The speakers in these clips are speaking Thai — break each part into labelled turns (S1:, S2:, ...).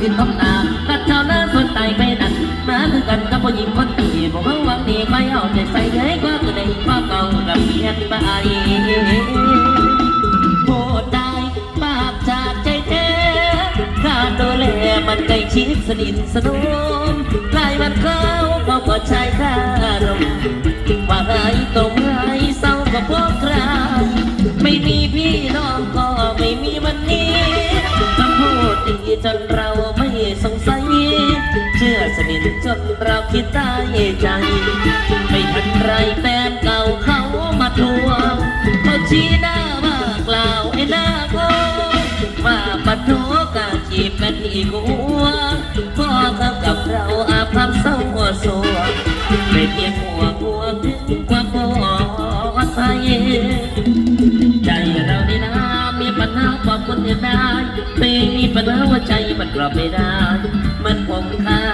S1: สินทบนากัดเท่านั้นคนตายไปนั่นมาคือกันกับผู้หญิงคนดีบอกเขาหวังดีไปเอาใจใส่เย้ยก็คือในความเก่ากับเพียนไปโปรดได้ปาบจากใจแท้ข้าดูแลมันใจชิดสนิทสนมกลายวันเขาก็ปลดชายคารมว่าไอ้ตรงไอ้เศร้าก็พวกใครไม่มีพี่น้องก็ไม่มีวันนี้ คำพูดดีจนเราไม่สงสัย เชื่อสนิทจนเราคิดได้ใจ ไม่ทันไรแฟนเก่าเขามาทวงเขาชี้หน้าว่ากล่าวไอ้หน้าโง่ว่าปัดโทกาจีบกันอีกหัวพ่อเขากับเราอาภัพเศร้าหัวโซไม่เพียงหัวหัวถึง ความคนอื่นได้ไม่มีปัญหาว่าใจมันกลับไม่ได้ มันผมเข้า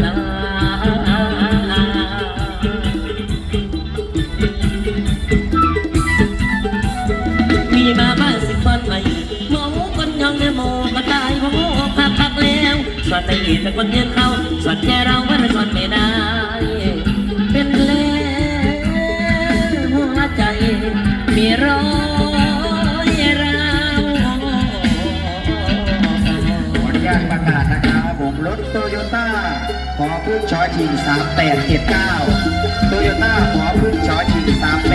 S1: ได้มีมาบ้านสิบคนใหม่หมูคนยองเนื้อหมูก็ตายหมูพักพักแล้วสอนไปอีกแต่คนยืนเขาสอนแค่เราว่าสอนไม่ได้า
S2: ตประกาศนะครับผมรถโตโยต้าขอพึ่งชอชิง3879โตโยต้าขอพึ่งชอชิง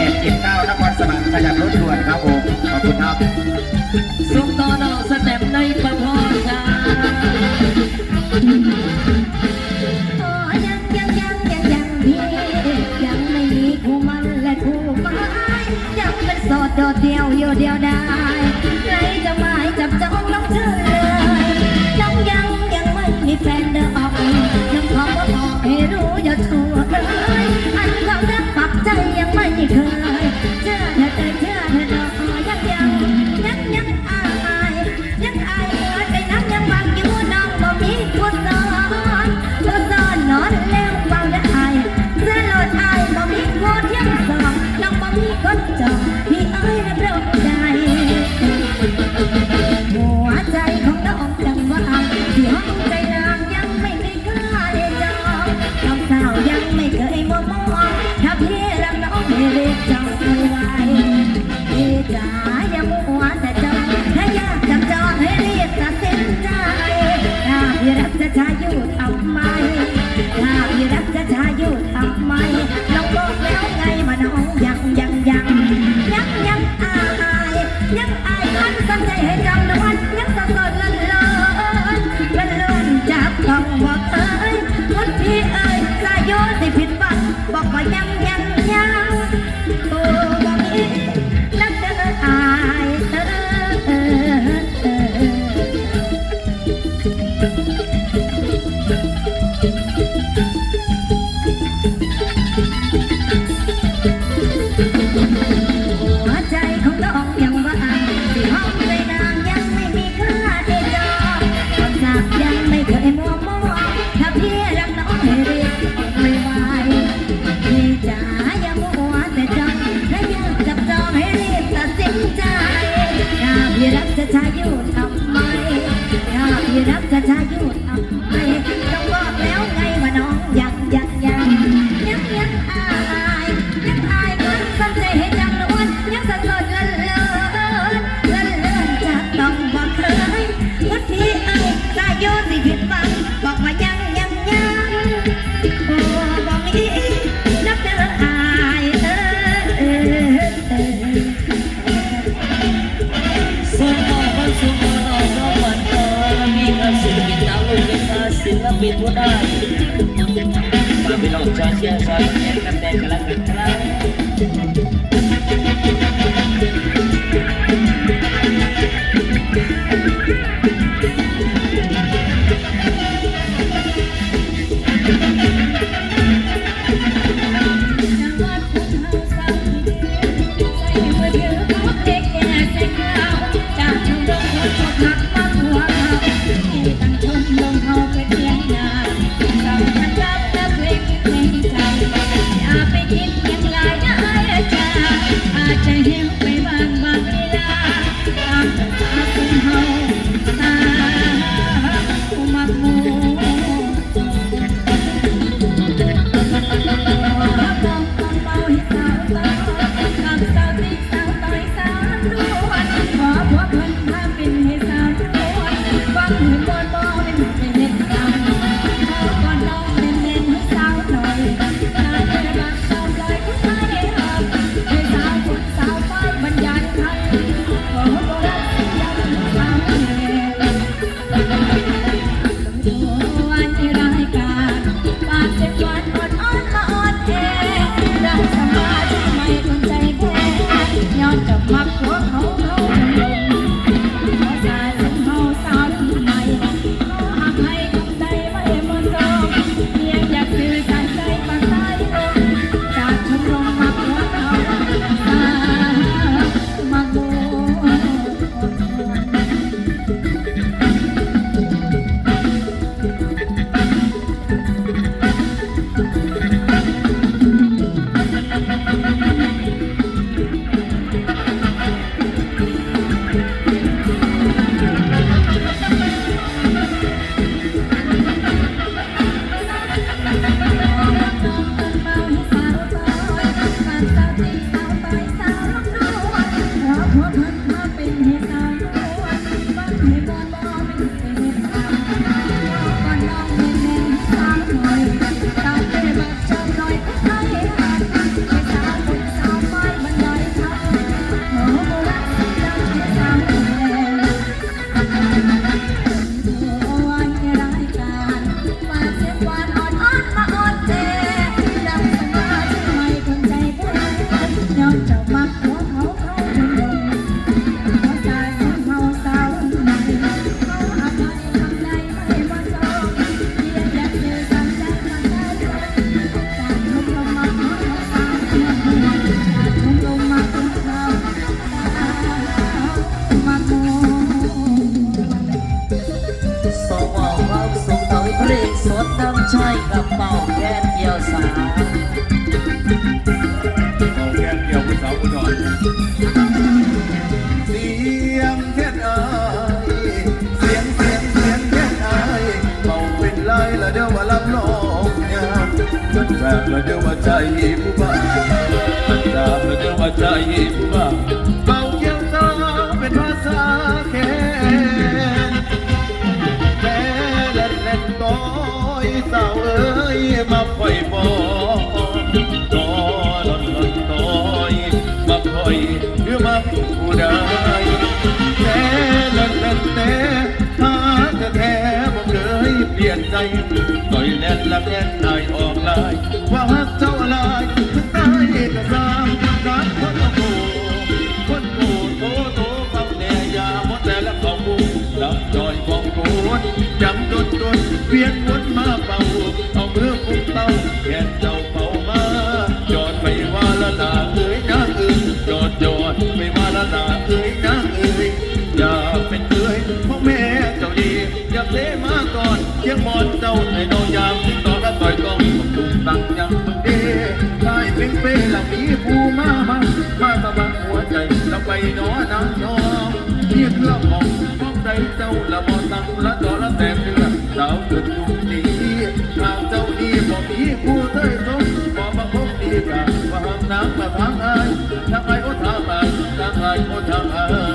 S2: 3879นครสวรรค์ขยับรถด่วนครับผมขอบคุณครับ
S1: สุกตอนออกสเต็ปในประพอชา
S3: โอ้ยังยังยังยังยังพี่ยังไม่มีคู่มันและคู่หมายยังเป็นโสดโดดเดียวอยู่เดียวได้ บอกใจ๋า
S1: ศิลปินผู้ได้มาพี่น้องชาวเชียร์ชาวเชียร์กันแดงกันแล้วกันครับ
S3: สดน้ำ
S1: ชัยกับเป่าแก้เกี่ยวสา
S4: เอาแก้มเยวผู้สาวผู้นอนเสียงเทียนเอ้ยเสียงเสียงเสียงเทียนเอ้ยเบาเป็นไรละเดี๋ยวว่ารับรองยามมันแฝงละเดี๋ยวว่าใจผู้บ้าจากละเดี๋ยวว่าใจผู้ นใจต่อยแลนละแลนนายออกลายว่าฮักเจ้าอะไรถึงตายก็สางรักคนโง่คนโง่โตโตฟังแน่ยาหมดแต่ละของบูลับจอยของโกนจำจนจนเวียนวนมา มึงเด้ได้เป็นเป้ละมีผู้มามามาสะบัดหัวใจละไปนอนางนอเรียกเรื่องของของใจเจ้าละบอตังละจอละแต่เดือนดาวเกิดยู่ดีทางเจ้าดีบ่มีผู้เต้ยสมบ่มาพบดีกะว่าหางน้ำมาทางอายทางอายโอทางอายทางอายโอทางอ